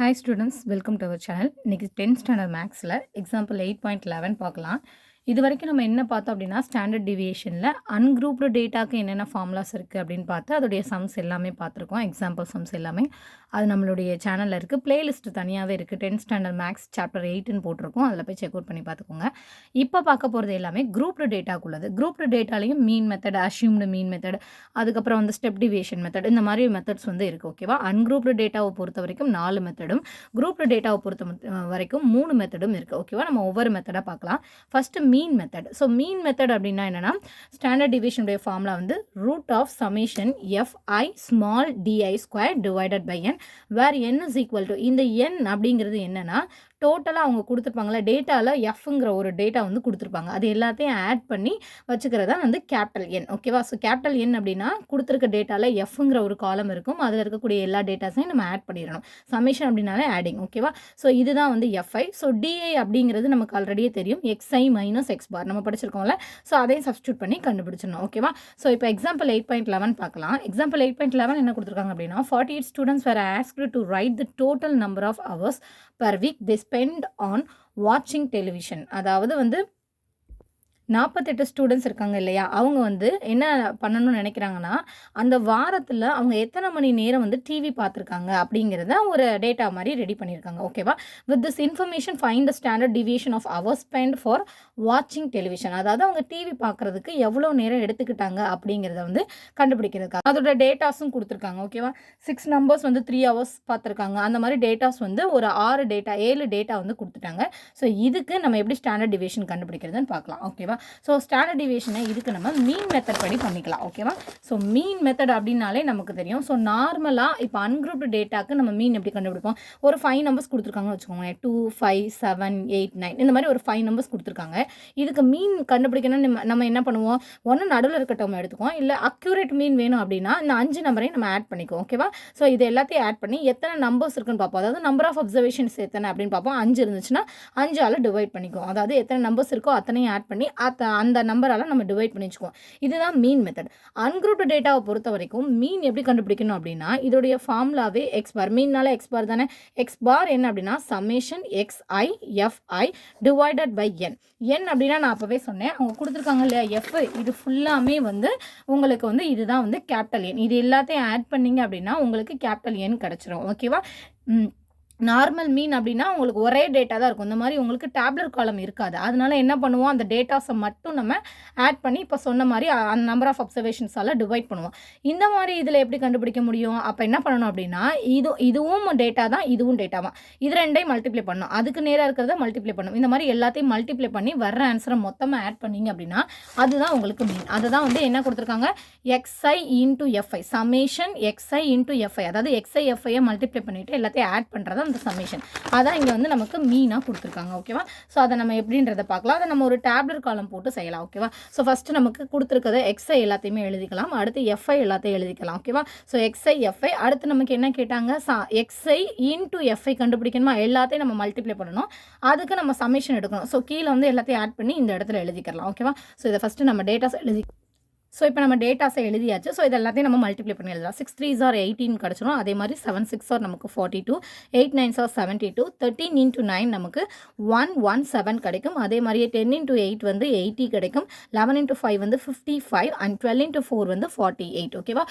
Hi students welcome to our channel இன்றைக்கி tenth standard மேக்ஸில் example eight point eleven பார்க்கலாம். இது வரைக்கும் நம்ம என்ன பார்த்தோம் அப்படின்னா ஸ்டாண்டர்ட் டிவியேஷனில் அன்குரூப்டு டேட்டாக்கு என்னென்ன ஃபார்முலாஸ் இருக்குது அப்படின்னு பார்த்து அதோடைய சம்ஸ் எல்லாமே பார்த்துருக்கோம். எக்ஸாம்பிள் சம்ஸ் எல்லாமே. அது நம்மளுடைய சேனலில் இருக்குது பிளேலிஸ்ட் தனியாகவே இருக்குது டென்த் ஸ்டாண்டர்ட் மேக்ஸ் சாப்டர் எயிட்டுன்னு போட்டிருக்கோம். அதில் போய் செக் அவுட் பண்ணி பார்த்துக்கோங்க. இப்போ பார்க்க போகிறது எல்லாமே குரூப்டு டேட்டாக்குள்ளது grouped டேட்டாலையும் mean method assumed mean method அதுக்கப்புறம் வந்து ஸ்டெப் டிவியேஷன் மெத்தட் இந்த மாதிரி மெத்தட்ஸ் வந்து இருக்குது ஓகேவா அன்குரூப்டு டேட்டாவை பொறுத்த வரைக்கும் நாலு மெத்தடும் குரூப்டு டேட்டாவை பொறுத்த வரைக்கும் மூணு மெத்தடும் இருக்குது ஓகேவா நம்ம ஒவ்வொரு மெத்தடாக பார்க்கலாம். First mean method so mean method அப்படின்னா என்னென்னா ஸ்டாண்டர்ட் டிவிஷனுடைய ஃபார்முலா வந்து root of summation f i small d i square divided by n where n is equal to இந்த என் அப்படிங்கிறது என்னென்னா டோட்டலாக அவங்க கொடுத்துருப்பாங்களா டேட்டாவில் எஃப்ங்கிற ஒரு டேட்டா வந்து கொடுத்துருப்பாங்க. அது எல்லாத்தையும் ஆட் பண்ணி வச்சுக்கிறதா வந்து கேபிட்டல் என் ஓகேவா ஸோ கேபிட்டல் என் அப்படின்னா கொடுத்துருக்க டேட்டாவில் எஃப்ங்கிற ஒரு காலம் இருக்கும். அதில் இருக்கக்கூடிய எல்லா டேட்டாஸையும் நம்ம ஆட் பண்ணிடணும். சமேஷன் அப்படின்னாலே ஆடிங் ஓகேவா ஸோ இதுதான் வந்து எஃப்ஐ ஸோ டிஐ அப்படிங்கிறது நமக்கு ஆல்ரெடியே தெரியும். எக்ஸ்ஐ மைனஸ் எக்ஸ் பார் நம்ம படிச்சிருக்கோம்ல. ஸோ அதையும் சப்ஸ்டியூட் பண்ணி கண்டுபிடிச்சிடணும் ஓகேவா ஸோ இப்போ எக்ஸாம்பிள் எயிட் பாயிண்ட் லெவன் பார்க்கலாம். எக்ஸாம்பிள் எயிட் பாயிண்ட் லெவன் என்ன கொடுத்துருக்காங்க அப்படின்னா forty eight students were asked to write the total number of hours per week this spend on வாட்சிங் டெலிவிஷன் அதாவது வந்து நாற்பத்தெட்டு ஸ்டூடெண்ட்ஸ் இருக்காங்க இல்லையா? அவங்க வந்து என்ன பண்ணணும்னு நினைக்கிறாங்கன்னா அந்த வாரத்தில் அவங்க எத்தனை மணி நேரம் வந்து டிவி பார்த்துருக்காங்க அப்படிங்கிறத ஒரு டேட்டா மாதிரி ரெடி பண்ணியிருக்காங்க ஓகேவா with this information find the standard deviation of hour spend for வாட்சிங் டெலிவிஷன் அதாவது அவங்க டிவி பார்க்குறதுக்கு எவ்வளோ நேரம் எடுத்துக்கிட்டாங்க அப்படிங்கிறத வந்து கண்டுபிடிக்கிறதுக்காக. அதோட டேட்டாஸும் கொடுத்துருக்காங்க ஓகேவா சிக்ஸ் நம்பர்ஸ் வந்து த்ரீ ஹவர்ஸ் பார்த்துருக்காங்க. அந்த மாதிரி டேட்டாஸ் வந்து ஒரு ஆறு டேட்டா ஏழு டேட்டா வந்து கொடுத்துட்டாங்க. ஸோ இதுக்கு நம்ம எப்படி ஸ்டாண்டர்ட் டிவியேஷன் கண்டுபிடிக்கிறதுன்னு பார்க்கலாம் ஓகேவா ஸோ ஸ்டாண்டர்ட் டிவியேஷனை இதுக்கு நம்ம மீன் மெத்தட் படி பண்ணிக்கலாம் ஓகேவா ஸோ மீன் மெத்தட் அப்படின்னாலே நமக்கு தெரியும். ஸோ நார்மலாக இப்போ அன்குரூப்டு டேட்டாக்கு நம்ம மீன் எப்படி கண்டுபிடிப்போம்? ஒரு ஃபைவ் நம்பர்ஸ் கொடுத்துருக்காங்கன்னு வச்சுக்கோங்க two five seven eight nine இந்த மாதிரி ஒரு ஃபைவ் நம்பர்ஸ் கொடுத்துருக்காங்க. இதுக்கு மீன் கண்டுபிடிக்கணும்னு நம்ம- நம்ம என்ன பண்ணுவோம்? ஒன்று நடுவில் இருக்க டேர்ம் எடுத்துக்குவோம். இல்லை அக்யூரேட் மீன் வேணும் அப்படின்னா இந்த அஞ்சு நம்பரையும் நம்ம ஆட் பண்ணிக்குவோம் ஓகேவா ஸோ இது எல்லாத்தையும் ஆட் பண்ணி எத்தனை நம்பர்ஸ் இருக்குன்னு பார்ப்போம். அதாவது நம்பர் ஆஃப் அப்சர்வேஷன்ஸ் எத்தனை அப்படின்னு பார்ப்போம். அஞ்சு இருந்துச்சுன்னா அஞ்சால் டிவைட் பண்ணிக்குவோம். அதாவது எத்தனை நம்பர்ஸ் இருக்கோ அத்தனையும் ஆட் பண்ணி அந்த நம்பரால் நம்ம டிவைட் பண்ணி வச்சுக்குவோம். இதுதான் மீன் மெத்தட் அன்குரூப்டு டேட்டாவை பொறுத்த வரைக்கும் மீன் எப்படி கண்டுபிடிக்கணும் அப்படின்னா இதோடைய ஃபார்முலாவே எக்ஸ் பார் மீன்னால எக்ஸ் பார் தானே? எக்ஸ் பார் என்ன அப்படின்னா summation x i f i divided by n n அப்படின்னா நான் அப்போவே சொன்னேன். அவங்க கொடுத்துருக்காங்க இல்லையா? எஃப் இது ஃபுல்லாமே வந்து உங்களுக்கு வந்து இதுதான் வந்து கேபிட்டல் என் இது எல்லாத்தையும் ஆட் பண்ணீங்க அப்படின்னா உங்களுக்கு கேபிட்டல் என் கிடச்சிரும். ஓகேவா ம். நார்மல் மீன் அப்படின்னா உங்களுக்கு ஒரே டேட்டா தான் இருக்கும். இந்த மாதிரி உங்களுக்கு டேப்லெட் காலம் இருக்காது. அதனால என்ன பண்ணுவோம்? அந்த டேட்டாஸை மட்டும் நம்ம ஆட் பண்ணி இப்போ சொன்ன மாதிரி அந்த நம்பர் ஆஃப் அப்சர்வேஷன்ஸால் டிவைட் பண்ணுவோம். இந்த மாதிரி இதில் எப்படி கண்டுபிடிக்க முடியும்? அப்போ என்ன பண்ணணும் அப்படின்னா இது இதுவும் டேட்டா தான் இதுவும் டேட்டா தான் இது ரெண்டையும் மல்டிப்ளை பண்ணணும். அதுக்கு நேராக இருக்கிறத மல்டிப்ளை பண்ணணும். இந்த மாதிரி எல்லாத்தையும் மல்டிப்ளை பண்ணி வர்ற ஆன்சரை மொத்தமாக ஆட் பண்ணீங்க அப்படின்னா அதுதான் உங்களுக்கு மீன் அதுதான் வந்து என்ன கொடுத்துருக்காங்க? X i into f i summation x i into f i அதாவது எக்ஸ்ஐ எஃப்ஐயை மல்டிப்ளை பண்ணிவிட்டு எல்லாத்தையும் ஆட் பண்ணுறது அந்த சமேஷன் அதான் இங்கே வந்து நமக்கு மீனாக கொடுத்துருக்காங்க ஓகேவா ஸோ அதை நம்ம எப்படின்றத பார்க்கலாம். அதை நம்ம ஒரு டேப்லெட் காலம் போட்டு செய்யலாம் ஓகேவா ஸோ ஃபஸ்ட்டு நமக்கு கொடுத்துருக்கத எக்ஸ்ஐ எல்லாத்தையுமே எழுதிக்கலாம். அடுத்து எஃப்ஐ எல்லாத்தையும் எழுதிக்கலாம் ஓகேவா ஸோ எக்ஸ்ஐ எஃப்ஐ அடுத்து நமக்கு என்ன கேட்டாங்க? சா எக்ஸ்ஐ இன்டூ எஃப்ஐ கண்டுபிடிக்கணுமா? எல்லாத்தையும் நம்ம மல்டிப்ளை பண்ணணும். அதுக்கு நம்ம சமேஷன் எடுக்கணும். ஸோ கீழே வந்து எல்லாத்தையும் ஆட் பண்ணி இந்த இடத்துல எழுதிக்கலாம் ஓகேவா ஸோ இதை ஃபஸ்ட்டு நம்ம டேட்டாஸ் எழுதி ஸோ இப்போ நம்ம டேட்டாஸை எழுதியாச்சு. ஸோ இது எல்லாத்தையும் நம்ம மல்டிப்ளை பண்ணி எழுதலாம். சிக்ஸ் த்ரீ ஆர் எயிட்டீன் கிடச்சிரும். அதே மாதிரி செவன் சிக்ஸ் ஆர் நமக்கு forty two eight nine are seventy two thirteen into nine நமக்கு ஒன் ஒன் செவன் கிடைக்கும். அதே மாதிரியே டென் இன்ட்டு எயிட் வந்து எயிட்டி கிடைக்கும். லெவன் இன்ட்டு ஃபைவ் வந்து fifty five and twelve into four வந்து ஃபார்ட்டி எயிட் ஓகேவா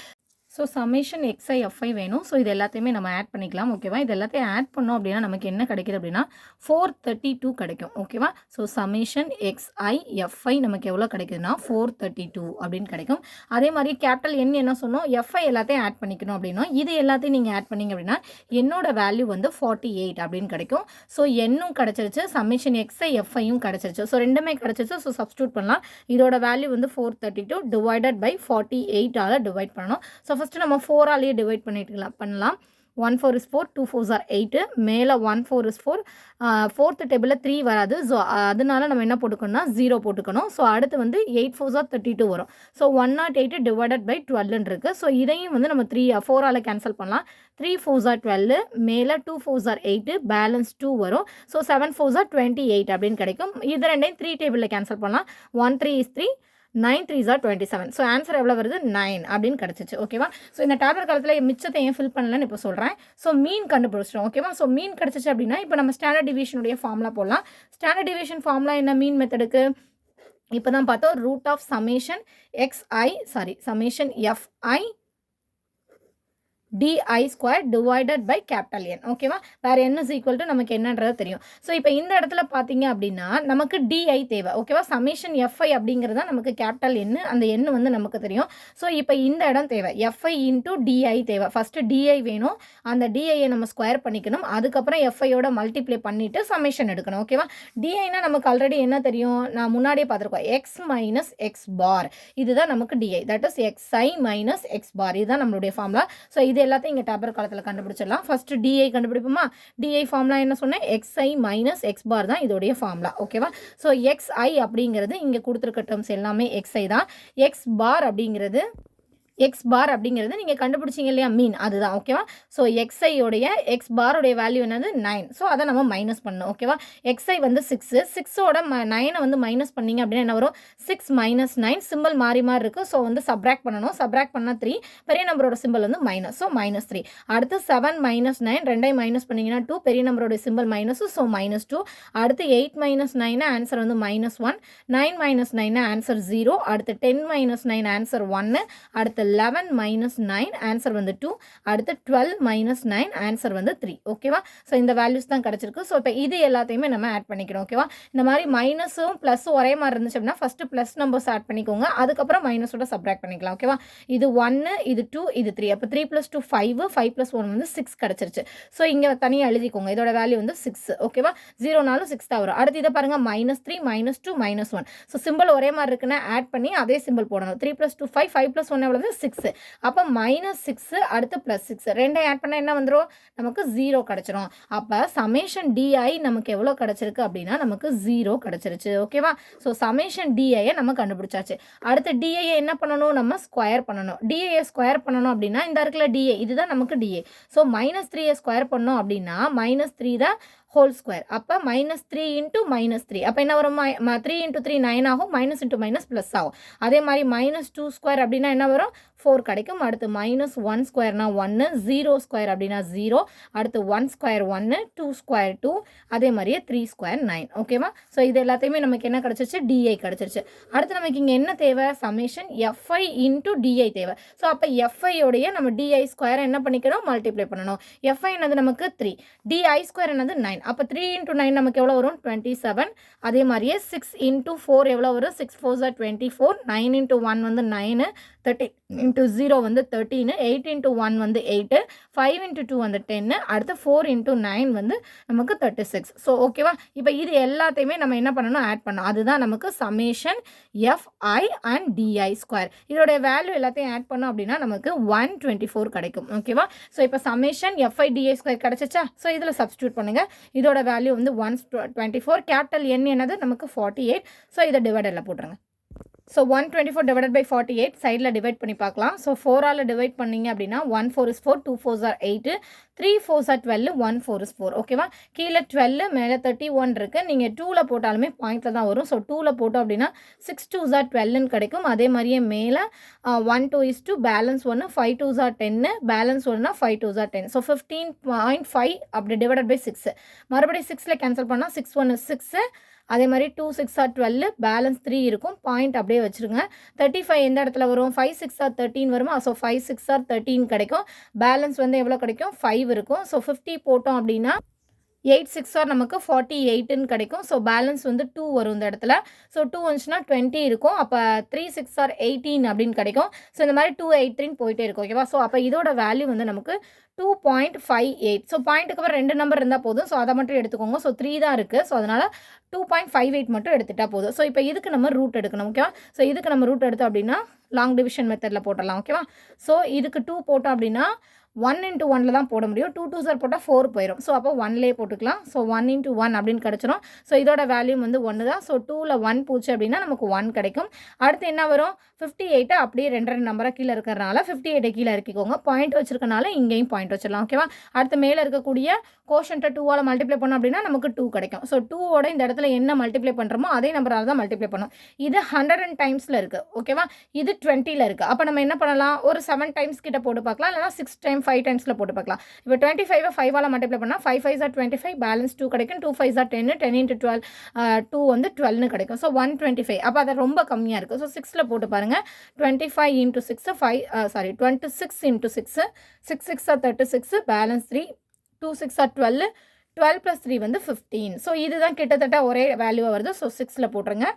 so summation x i f i வேணும். ஸோ இது எல்லாத்தையுமே நம்ம ஆட் பண்ணிக்கலாம் ஓகேவா இது எல்லாத்தையும் ஆட் பண்ணோம் அப்படின்னா நமக்கு என்ன கிடைக்குது அப்படின்னா ஃபோர் தேர்ட்டி டூ கிடைக்கும் ஓகேவா ஸோ சமேஷன் எக்ஸ்ஐ எஃப்ஐ நமக்கு எவ்வளோ கிடைக்குதுன்னா ஃபோர் தேர்ட்டி டூ அப்படின்னு கிடைக்கும். அதே மாதிரி கேபிட்டல் என் என்ன சொன்னோம்? எஃப்ஐ எல்லாத்தையும் ஆட் பண்ணிக்கணும் அப்படின்னா இது எல்லாத்தையும் நீங்கள் ஆட் பண்ணீங்க அப்படின்னா என்னோட வேல்யூ வந்து ஃபார்ட்டி எயிட் அப்படின்னு கிடைக்கும். ஸோ என்னும் கிடச்சிருச்சு சமிஷன் எக்ஸை எஃப்ஐயும் கிடச்சிருச்சு. ஸோ ரெண்டுமே கிடச்சிருச்சு ஸோ சப்ஸ்டியூட் பண்ணலாம். இதோட வேல்யூ வந்து four thirty two divided by forty எயிட்டால் divide பண்ணணும் ஸோ ஃபஸ்ட்டு நம்ம ஃபோராலேயே டிவைட் பண்ணிட்டுக்கலாம் பண்ணலாம். One four is four two fours are eight மேலே one four is four fourth டேபிளில் த்ரீ வராது. ஸோ அதனால நம்ம என்ன போட்டுக்கணும்னா ஜீரோ போட்டுக்கணும். ஸோ அடுத்து வந்து eight fours are thirty two வரும். So one naught eight divided by டுவெல்னு இருக்குது ஸோ இதையும் வந்து நம்ம த்ரீ ஃபோரால் கேன்சல் பண்ணலாம். த்ரீ ஃபோர்ஸ் ஆர் டுவெல் மேலே two fours are eight balance two வரும். So seven fours are twenty eight அப்படின்னு கிடைக்கும். இது ரெண்டையும் த்ரீ டேபிளில் கேன்சல் பண்ணலாம். One three is three nine three jar twenty seven so answer எவ்வளோ வருது? நைன் அப்படின்னு கிடச்சிச்சு. ஓகேவா ஸோ இந்த டேப்லெட் காலத்தில் மிச்சத்தை ஏன் ஃபில் பண்ணலன்னு இப்போ சொல்கிறேன் ஸோ மீன் கண்டுபிடிச்சிட்டோம். ஓகேவா ஸோ மீன் கிடச்சிச்சு அப்படின்னா இப்போ நம்ம ஸ்டாண்டர்ட் டிவிஷனுடைய ஃபார்ம்லாம் போடலாம். ஸ்டாண்டர்ட் டிவிஷன் ஃபார்ம்லாம் என்ன மீன் மெத்தடுக்கு இப்போ தான் பார்த்தோம். Root of summation x i sorry summation f i d i square divided by capital n ஓகேவா வேறு என்ன ஈக்குவல் டு நமக்கு என்னன்றது தெரியும். ஸோ இப்போ இந்த இடத்துல பார்த்தீங்க அப்படின்னா நமக்கு டிஐ தேவை. ஓகேவா சமேஷன் எஃப்ஐ அப்படிங்கிறது தான் நமக்கு கேபிட்டல் எண்ணு அந்த எண்ணு வந்து நமக்கு தெரியும். ஸோ இப்போ இந்த இடம் தேவை. F i into d i தேவை. ஃபஸ்ட்டு டிஐ வேணும். அந்த டிஐயை நம்ம ஸ்கொயர் பண்ணிக்கணும். அதுக்கப்புறம் எஃப்ஐயோட மல்டிப்ளை பண்ணிவிட்டு சமேஷன் எடுக்கணும். ஓகேவா டிஐனா நமக்கு ஆல்ரெடி என்ன தெரியும்? நான் முன்னாடியே பார்த்துருக்கோம். எக்ஸ் மைனஸ் எக்ஸ் பார் இதுதான் நமக்கு d i that is x i minus x bar இதுதான் நம்மளுடைய ஃபார்முலா ஸோ இது எல்லாத்தையும் இங்கே டேபர் காலத்தில் கண்டுபிடிச்சிடலாம். ஃபர்ஸ்ட் டிஐ கண்டுபிடிப்போமா? டிஐ ஃபார்ம்லாம் என்ன சொன்னேன்? எக்ஸ்ஐ மைனஸ் எக்ஸ் பார் தான் இதோடைய ஃபார்ம்லா ஓகேவா ஸோ எக்ஸ்ஐ அப்படிங்கிறது இங்கே கொடுத்துருக்க டேர்ம்ஸ் எல்லாமே எக்ஸ்ஐ தான். எக்ஸ் பார் அப்படிங்கிறது எக்ஸ் பார் அப்படிங்கிறது நீங்கள் கண்டுபிடிச்சிங்க இல்லையா? மீன் அதுதான். ஓகேவா ஸோ எக்ஸ்ஐயோடைய எக்ஸ் பாரோடைய வேல்யூ என்னது? நைன் ஸோ அதை நம்ம மைனஸ் பண்ணணும். ஓகேவா எக்ஸ்ஐ வந்து சிக்ஸு சிக்ஸோட ம நைனை வந்து மைனஸ் பண்ணீங்க அப்படின்னா என்ன வரும்? சிக்ஸ் மைனஸ் நைன் சிம்பிள் மாறி மாறி இருக்கும் ஸோ வந்து சப்ராக்ட் பண்ணணும். சப்ராக்ட் பண்ணால் த்ரீ பெரிய நம்பரோட சிம்பிள் வந்து மைனஸ் ஸோ மைனஸ் த்ரீ அடுத்து செவன் மைனஸ் நைன் ரெண்டையும் மைனஸ் பண்ணிங்கன்னா டூ பெரிய நம்பரோட symbol minus so minus two அடுத்து எயிட் மைனஸ் நைனு ஆன்சர் வந்து minus one nine minus nine answer zero அடுத்து டென் மைனஸ் நைன் ஆன்சர் ஒன்று அடுத்து லெவன் மைனஸ் நைன் ஆன்சர் வந்து டூ அடுத்து டுவெல் மைனஸ் நைன் ஆன்சர் வந்து த்ரீ ஓகேவா ஸோ இந்த வேல்யூஸ் தான் கிடச்சிருக்கு. ஸோ இப்போ இது எல்லாத்தையுமே நம்ம ஆட் பண்ணிக்கிறோம். ஓகேவா இந்த மாதிரி மைனஸும் ப்ளஸும் ஒரே மாதிரி இருந்துச்சு அப்படின்னா ஃபஸ்ட்டு ப்ளஸ் நம்பர்ஸ் ஆட் பண்ணிக்கோங்க. அதுக்கப்புறம் மைனஸோட சப்ராக்ட் பண்ணிக்கலாம். ஓகேவா இது ஒன்று இது டூ இது த்ரீ அப்போ three plus two five five plus one வந்து சிக்ஸ் கிடச்சிருச்சு. ஸோ இங்கே தனியாக எழுதிக்கோங்க. இதோட வேல்யூ வந்து சிக்ஸ் ஓகேவா ஜீரோனாலும் சிக்ஸ் தான் வரும். அடுத்து இதை பாருங்கள் minus three minus two minus one so symbol ஒரே மாதிரி இருக்குன்னா ஆட் பண்ணி அதே சிம்பிள் போடணும். Three plus two five five plus one எவ்வளவு? சிக்ஸு அப்போ மைனஸ் சிக்ஸு அடுத்து ப்ளஸ் சிக்ஸு ரெண்டையும் ஆட் பண்ணால் என்ன வந்துடும் நமக்கு ஜீரோ கிடச்சிரும். அப்போ சமேஷன் டிஐ நமக்கு எவ்வளோ கிடச்சிருக்கு அப்படின்னா நமக்கு ஜீரோ கிடச்சிருச்சு. ஓகேவா ஸோ சமேஷன் டிஐயை நம்ம கண்டுபிடிச்சாச்சு. அடுத்து டிஐயை என்ன பண்ணணும்? நம்ம ஸ்கொயர் பண்ணணும். டிஐயை ஸ்கொயர் பண்ணணும் அப்படின்னா இந்த இடத்துல டிஏ இதுதான் நமக்கு டிஏ ஸோ மைனஸ் த்ரீயை ஸ்கொயர் பண்ணோம் அப்படின்னா மைனஸ் த்ரீ தான் ஹோல் ஸ்கொயர் அப்போ minus three into minus three அப்போ என்ன வரும்? த்ரீ இன்ட்டு த்ரீ நைன் ஆகும். மைனஸ் இன்ட்டு மைனஸ் ப்ளஸ் ஆகும். அதே மாதிரி மைனஸ் டூ ஸ்கொயர் அப்படின்னா என்ன வரும்? ஃபோர் கிடைக்கும். அடுத்து மைனஸ் ஒன் ஸ்கொயர்னா ஒன்று ஜீரோ ஸ்கொயர் அப்படின்னா ஜீரோ அடுத்து ஒன் ஸ்கொயர் ஒன்று டூ ஸ்கொயர் டூ அதே மாதிரியே த்ரீ ஸ்கொயர் நைன் ஓகேவா ஸோ இது எல்லாத்தையுமே நமக்கு என்ன கிடச்சிருச்சு? டிஐ கிடச்சிருச்சு. அடுத்து நமக்கு இங்கே என்ன தேவை? Summation f i into d i தேவை. ஸோ அப்போ எஃப்ஐயோடைய நம்ம டிஐ ஸ்கொயர் என்ன பண்ணிக்கணும்? மல்டிப்ளை பண்ணணும். எஃப்ஐ என்னது நமக்கு த்ரீ டிஐ ஸ்கொயர் என்னது நைன் அப்போ த்ரீ இன்ட்டு நைன் நமக்கு எவ்வளோ வரும்? டுவெண்ட்டி செவன் அதே மாதிரியே சிக்ஸ் இன்ட்டு ஃபோர் எவ்வளோ வரும்? Six four are twenty four nine into one வந்து நைனு தேர்ட்டி இன்ட்டு ஜீரோ வந்து தேர்ட்டீனு எயிட் இன்ட்டு ஒன் வந்து எயிட்டு ஃபைவ் இன்ட்டு டூ வந்து டென்னு அடுத்து ஃபோர் இன்ட்டு நைன் வந்து நமக்கு தேர்ட்டி சிக்ஸ் ஸோ ஓகேவா இப்போ இது எல்லாத்தையுமே நம்ம என்ன பண்ணணும்? ஆட் பண்ணணும். அதுதான் நமக்கு summation f i and d i square இதோடைய வேல்யூ எல்லாத்தையும் ஆட் பண்ணோம் அப்படின்னா நமக்கு ஒன் டுவெண்ட்டி ஃபோர் கிடைக்கும் ஓகேவா ஸோ இப்போ summation f i d i square கிடச்சிச்சா? So இதில் சப்ஸ்டியூட் பண்ணுங்கள் இதோட வேல்யூ வந்து one twenty four capital n என்னது? நமக்கு ஃபார்ட்டி எயிட் ஸோ இதை டிவைடரில் போட்டுருங்க. So one twenty four divide by forty eight சைடில் டிவைட் பண்ணி பார்க்கலாம். ஸோ ஃபோரால் டிவைட் பண்ணிங்க அப்படின்னா one four is four two fours are eight three fours are twelve one four is four ஓகேவா கீழே டுவெல் மேலே தேர்ட்டி ஒன் இருக்குது நீங்கள் டூவில் போட்டாலுமே பாயிண்டில் தான் வரும். ஸோ டூவில் போட்டோம் அப்படின்னா சிக்ஸ் டூ ஆர் டுவெல்னு கிடைக்கும். அதே மாதிரியே மேலே one two is two balance ஒன்று five two are ten balance ஒன்றுனா five two are ten so fifteen point five அப்படி டிவைடட் பை சிக்ஸ் மறுபடியும் சிக்ஸில் கேன்சல் பண்ணால் சிக்ஸ் ஒன்று சிக்ஸு அதே மாதிரி two six are twelve balance three இருக்கும். பாயிண்ட் அப்படியே வச்சுருங்க. தேர்ட்டி ஃபைவ் எந்த இடத்துல வரும்? ஃபைவ் சிக்ஸ் ஆர் தேர்ட்டின் வருமா? So five six are thirty கிடைக்கும். பேலன்ஸ் வந்து எவ்வளோ கிடைக்கும்? ஃபைவ் இருக்கும். ஸோ ஃபிஃப்டி போட்டோம் அப்படின்னா எயிட் சிக்ஸ் ஆர் நமக்கு ஃபார்ட்டி எயிட்டுன்னு கிடைக்கும். ஸோ பேலன்ஸ் வந்து டூ வரும் இந்த இடத்துல. ஸோ டூ வந்துச்சுன்னா டுவெண்ட்டி இருக்கும். அப்போ த்ரீ சிக்ஸ் ஆர் எயிட்டீன் அப்படின்னு கிடைக்கும். ஸோ இந்த மாதிரி டூ எயிட் த்ரீன்னு போயிட்டே இருக்கும் ஓகேவா ஸோ அப்போ இதோட வேல்யூ வந்து நமக்கு two point five eight so பாயிண்ட்டுக்கு அப்புறம் ரெண்டு நம்பர் இருந்தால் போதும். ஸோ அதை மட்டும் எடுத்துக்கோங்க. ஸோ த்ரீ தான் இருக்குது ஸோ அதனால் டூ பாயிண்ட் ஃபைவ் எயிட் மட்டும் எடுத்துட்டா போதும். ஸோ இப்போ இதுக்கு நம்ம ரூட் எடுக்கணும் ஓகேவா ஸோ இதுக்கு நம்ம ரூட் எடுத்தோம் அப்படின்னா லாங் டிவிஷன் மெத்தடில் போட்டலாம் ஓகேவா ஸோ இதுக்கு டூ போட்டோம் அப்படின்னா ஒன் இன்ட்டு ஒனில் தான் போட முடியும். டூ டூ சார் போட்டால் ஃபோர் போயிடும் ஸோ அப்போ ஒன்லேயே போட்டுக்கலாம். ஸோ ஒன் இன்ட்டு ஒன் அப்படின்னு கிடச்சிரும். ஸோ இதோட வேல்யூம் வந்து ஒன்று தான். ஸோ டூவில் ஒன் போச்சு அப்படின்னா நமக்கு ஒன் கிடைக்கும். அடுத்து என்ன வரும்? ஃபிஃப்டி எயிட்டை அப்படியே ரெண்டு ரெண்டு நம்பராக கீழே இருக்கிறனால ஃபிஃப்டி எயிட்டை கீழே இறக்கிக்கோங்க. பாயிண்ட் வச்சிருக்கனால இங்கேயும் பாயிண்ட் வச்சிடலாம் ஓகேவா அடுத்து மேலே இருக்கக்கூடிய கோஷன்ட்டை டூவால் மல்டிப்ளை பண்ணோம் அப்படின்னா நமக்கு டூ கிடைக்கும். ஸோ டூவோட இந்த இடத்துல என்ன மல்டிப்ளை பண்ணுறோமோ அதே நம்பரால் தான் மல்டிப்ளை பண்ணும். இது ஹண்ட்ரட் அண்ட் டைம்ஸில் இருக்குது ஓகேவா இது டுவெண்ட்டியில் இருக்குது அப்போ நம்ம என்ன பண்ணலாம்? ஒரு செவன் டைம்ஸ் கிட்ட போட்டு பார்க்கலாம் இல்லைனா சிக்ஸ் டைம் ஃபைவ் டைம்ஸில் போட்டு பார்க்கலாம். இப்போ டுவெண்ட்டி ஃபைவ் ஃபைவால் மல்டிப்ளை பண்ணால் five five are twenty five balance two கிடைக்கும். Two five are ten ten into twelve two வந்து டுவெல்னு கிடைக்கும். ஸோ ஒன் டுவெண்ட்டி ஃபைவ் அப்போ அது ரொம்ப கம்மியாக இருக்குது ஸோ சிக்ஸில் போட்டு பாருங்கள் twenty five into six five sorry twenty six into six six six thirty six balance three two six are twelve twelve plus three வந்து ஃபிஃப்டீன் ஸோ இதுதான் கிட்டத்தட்ட ஒரே வேல்யூவாக வருது. ஸோ சிக்ஸில் போட்டுருங்க.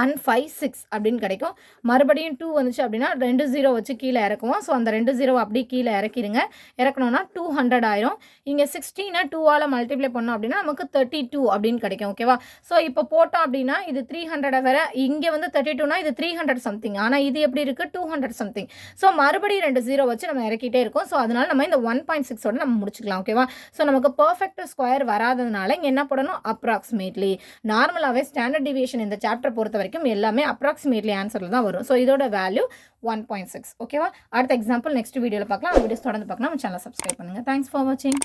ஒன் ஃபைவ் சிக்ஸ் அப்படின்னு கிடைக்கும். மறுபடியும் டூ வந்துச்சு அப்படின்னா ரெண்டு ஜீரோ வச்சு கீழே இறக்குவோம். ஸோ அந்த ரெண்டு ஜீரோ அப்படியே கீழே இறக்கிடுங்க. இறக்கணும்னா டூ ஹண்ட்ரட் ஆயிரும். இங்கே சிக்ஸ்டீனை டூவால் மல்டிப்ளை பண்ணோம் அப்படின்னா நமக்கு தேர்ட்டி டூ அப்படின்னு கிடைக்கும் ஓகேவா ஸோ இப்போ போட்டோம் அப்படின்னா இது த்ரீ ஹண்ட்ரடை வேற இங்கே வந்து தேர்ட்டி டூனா இது த்ரீ ஹண்ட்ரட் சம்திங் ஆனால் இது எப்படி இருக்குது டூ ஹண்ட்ரட் சம்திங் ஸோ மறுபடியும் ரெண்டு ஜீரோ வச்சு நம்ம இறக்கிட்டே இருக்கோம். ஸோ அதனால நம்ம இந்த ஒன் பாயிண்ட் சிக்ஸோட நம்ம முடிச்சுக்கலாம் ஓகேவா ஸோ நமக்கு பர்ஃபெக்ட் ஸ்கொயர் வராததுனால இங்கே என்ன பண்ணணும் அப்ராக்சிமேட்லி நார்மலாகவே ஸ்டாண்டர்ட் டிவியேஷன் இந்த சாப்டர் பொறுத்த வரைக்கும் எல்லாமே அப்ராக்சிமேட்லி ஆன்சரில் தான் வரும். ஸோ இதோட வேல்யூ ஒன் பாயிண்ட் சிக்ஸ் ஓகேவா அடுத்த எக்ஸாம்பிள் நெக்ஸ்ட் வீடியோவில் பார்க்கலாம். வீடியோஸ் தொடர்ந்து பார்க்கலாம். நம்ம சேனல் சப்ஸ்கிரைப் பண்ணுங்கள் தேங்க்ஸ் ஃபார் வாட்சிங்